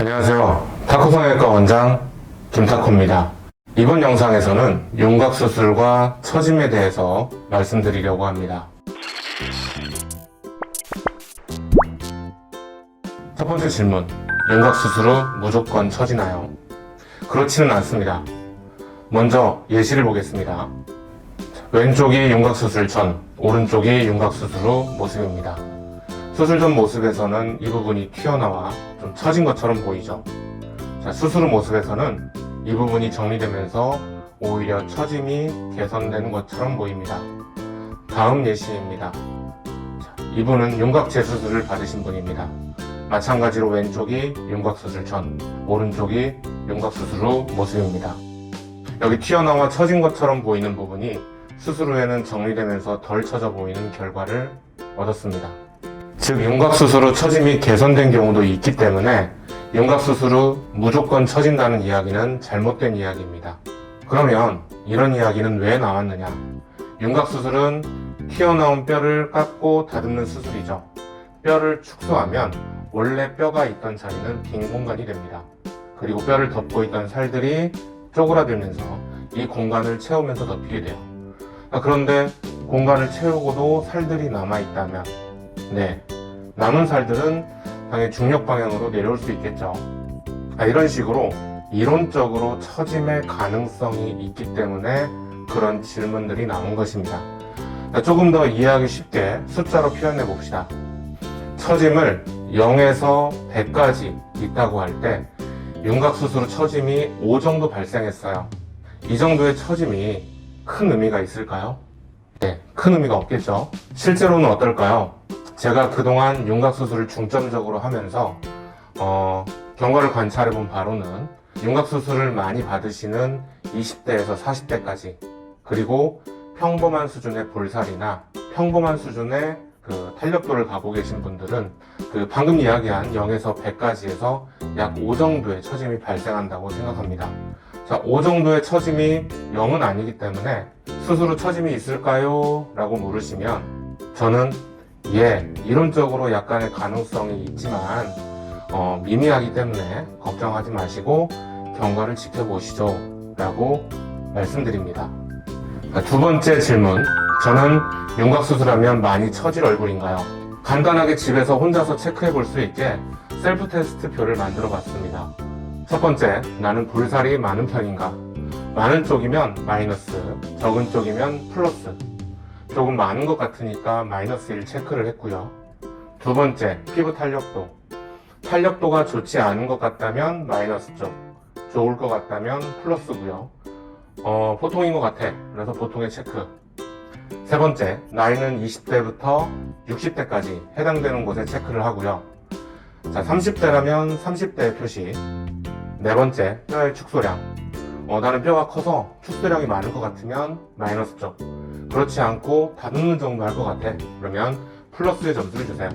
안녕하세요. 타코성형외과 원장 김타코입니다. 이번 영상에서는 윤곽 수술과 처짐에 대해서 말씀드리려고 합니다. 첫 번째 질문. 윤곽 수술 후 무조건 처지나요? 그렇지는 않습니다. 먼저 예시를 보겠습니다. 왼쪽이 윤곽 수술 전, 오른쪽이 윤곽 수술 후 모습입니다. 수술 전 모습에서는 이 부분이 튀어나와 좀 처진 것처럼 보이죠. 자, 수술 후 모습에서는 이 부분이 정리되면서 오히려 처짐이 개선되는 것처럼 보입니다. 다음 예시입니다. 자, 이분은 윤곽 재수술을 받으신 분입니다. 마찬가지로 왼쪽이 윤곽 수술 전, 오른쪽이 윤곽 수술 후 모습입니다. 여기 튀어나와 처진 것처럼 보이는 부분이 수술 후에는 정리되면서 덜 처져 보이는 결과를 얻었습니다. 즉 윤곽 수술 후 처짐이 개선된 경우도 있기 때문에 윤곽 수술 후 무조건 처진다는 이야기는 잘못된 이야기입니다. 그러면 이런 이야기는 왜 나왔느냐? 윤곽 수술은 튀어나온 뼈를 깎고 다듬는 수술이죠. 뼈를 축소하면 원래 뼈가 있던 자리는 빈 공간이 됩니다. 그리고 뼈를 덮고 있던 살들이 쪼그라들면서 이 공간을 채우면서 덮이게 돼요. 아, 그런데 공간을 채우고도 살들이 남아있다면, 네, 남은 살들은 당연히 중력 방향으로 내려올 수 있겠죠. 아, 이런 식으로 이론적으로 처짐의 가능성이 있기 때문에 그런 질문들이 나온 것입니다. 자, 조금 더 이해하기 쉽게 숫자로 표현해 봅시다. 처짐을 0에서 100까지 있다고 할 때 윤곽수술 후 처짐이 5 정도 발생했어요. 이 정도의 처짐이 큰 의미가 있을까요? 네, 큰 의미가 없겠죠. 실제로는 어떨까요? 제가 그동안 윤곽 수술을 중점적으로 하면서 어, 경과를 관찰해 본 바로는 윤곽 수술을 많이 받으시는 20대에서 40대까지 그리고 평범한 수준의 볼살이나 평범한 수준의 그 탄력도를 가고 계신 분들은 그 방금 이야기한 0에서 100까지에서 약 5 정도의 처짐이 발생한다고 생각합니다. 자, 5 정도의 처짐이 0은 아니기 때문에 후 처짐이 있을까요? 라고 물으시면 저는 예, 이론적으로 약간의 가능성이 있지만 어, 미미하기 때문에 걱정하지 마시고 경과를 지켜보시죠. 라고 말씀드립니다. 자, 두 번째 질문. 저는 윤곽수술하면 많이 처질 얼굴인가요? 간단하게 집에서 혼자서 체크해 볼 수 있게 셀프 테스트 표를 만들어 봤습니다. 첫 번째, 나는 볼살이 많은 편인가? 많은 쪽이면 마이너스, 적은 쪽이면 플러스. 조금 많은 것 같으니까 마이너스 1 체크를 했고요. 두 번째, 피부 탄력도. 탄력도가 좋지 않은 것 같다면 마이너스 쪽, 좋을 것 같다면 플러스고요. 어, 보통인 것 같아. 그래서 보통의 체크. 세 번째, 나이는 20대부터 60대까지 해당되는 곳에 체크를 하고요. 자, 30대라면 30대 표시. 네 번째, 뼈의 축소량. 어, 나는 뼈가 커서 축소량이 많을 것 같으면 마이너스 쪽. 그렇지 않고 다듬는 정도 할 것 같아. 그러면 플러스의 점수를 주세요.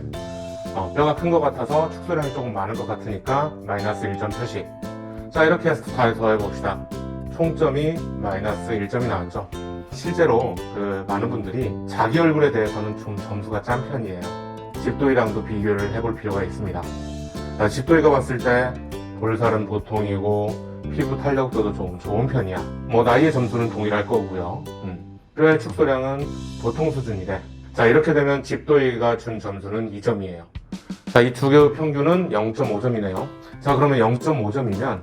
어, 뼈가 큰 것 같아서 축소량이 조금 많을 것 같으니까 마이너스 1점 표시. 자, 이렇게 해서 잘 더해봅시다. 총점이 마이너스 1점이 나왔죠. 실제로 그 많은 분들이 자기 얼굴에 대해서는 좀 점수가 짠 편이에요. 집도이랑도 비교를 해볼 필요가 있습니다. 자, 집도이가 봤을 때 볼살은 보통이고 피부 탄력도도 좀 좋은 편이야. 뭐 나이의 점수는 동일할 거고요. 음. 뼈의 축소량은 보통 수준이래. 자 이렇게 되면 집도이가 준 점수는 2점이에요. 자 이 두 개의 평균은 0.5점이네요. 자 그러면 0.5점이면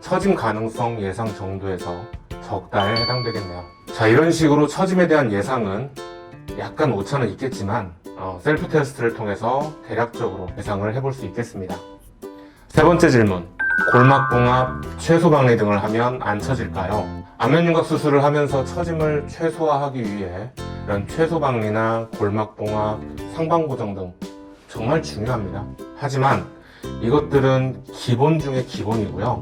처짐 가능성 예상 정도에서 적다에 해당되겠네요. 자 이런 식으로 처짐에 대한 예상은 약간 오차는 있겠지만 어, 셀프 테스트를 통해서 대략적으로 예상을 해볼 수 있겠습니다. 세 번째 질문. 골막봉합, 최소박리 등을 하면 안 처질까요? 안면윤곽 수술을 하면서 처짐을 최소화하기 위해 이런 최소박리나 골막봉합, 상방고정 등 정말 중요합니다. 하지만 이것들은 기본 중에 기본이고요.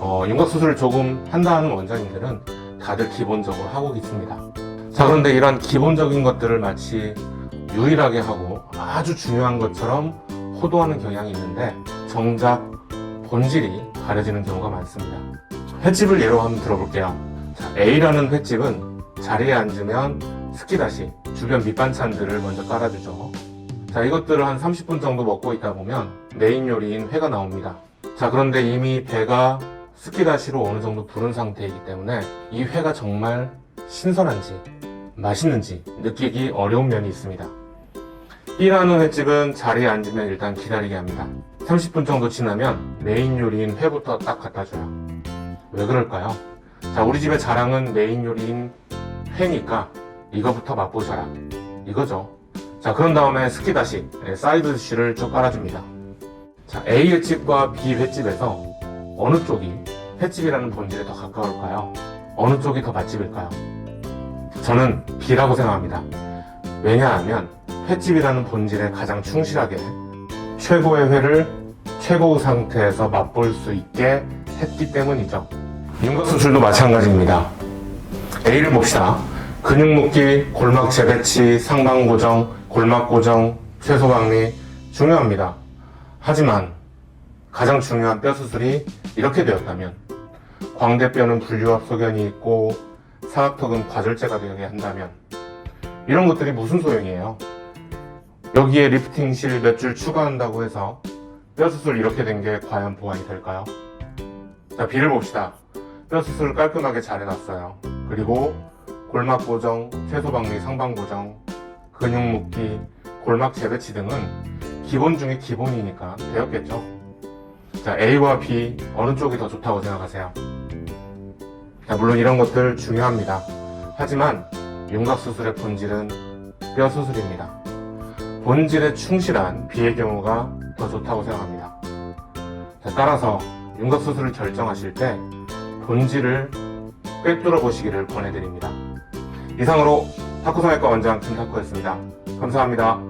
어, 윤곽 수술을 조금 한다 하는 원장님들은 다들 기본적으로 하고 있습니다. 자, 그런데 이런 기본적인 것들을 마치 유일하게 하고 아주 중요한 것처럼 호도하는 경향이 있는데 정작 본질이 가려지는 경우가 많습니다. 횟집을 예로 한번 들어볼게요. 자, A라는 횟집은 자리에 앉으면 스키다시 주변 밑반찬들을 먼저 깔아주죠. 자, 이것들을 한 30분 정도 먹고 있다 보면 메인 요리인 회가 나옵니다. 자, 그런데 이미 배가 스키다시로 어느 정도 부른 상태이기 때문에 이 회가 정말 신선한지 맛있는지 느끼기 어려운 면이 있습니다. B라는 횟집은 자리에 앉으면 일단 기다리게 합니다. 30분 정도 지나면 메인 요리인 회부터 딱 갖다 줘요. 왜 그럴까요? 자, 우리 집의 자랑은 메인 요리인 회니까 이거부터 맛보셔라. 이거죠. 자, 그런 다음에 스키다시, 네, 사이드 디쉬를 쭉 깔아줍니다. 자, A 횟집과 B 횟집에서 어느 쪽이 횟집이라는 본질에 더 가까울까요? 어느 쪽이 더 맛집일까요? 저는 B라고 생각합니다. 왜냐하면 횟집이라는 본질에 가장 충실하게 최고의 회를 최고의 상태에서 맛볼 수 있게 했기 때문이죠. 윤곽 수술도 마찬가지입니다. A를 봅시다. 근육 묶기, 골막 재배치, 상방 고정, 골막 고정, 최소 박리 중요합니다. 하지만 가장 중요한 뼈 수술이 이렇게 되었다면 광대뼈는 분류합 소견이 있고 사각턱은 과절제가 되게 한다면 이런 것들이 무슨 소용이에요? 여기에 리프팅실 몇 줄 추가한다고 해서 뼈 수술 이렇게 된 게 과연 보완이 될까요? 자, B를 봅시다. 뼈 수술 깔끔하게 잘 해놨어요. 그리고 골막 고정, 최소 박리, 상방 고정, 근육 묶기, 골막 재배치 등은 기본 중에 기본이니까 되었겠죠. 자, A와 B 어느 쪽이 더 좋다고 생각하세요? 자, 물론 이런 것들 중요합니다. 하지만 윤곽 수술의 본질은 뼈 수술입니다. 본질에 충실한 B의 경우가 더 좋다고 생각합니다. 자, 따라서 윤곽 수술을 결정하실 때 본질을 꿰뚫어 보시기를 권해드립니다. 이상으로 타코성형외과 원장 김타코였습니다. 감사합니다.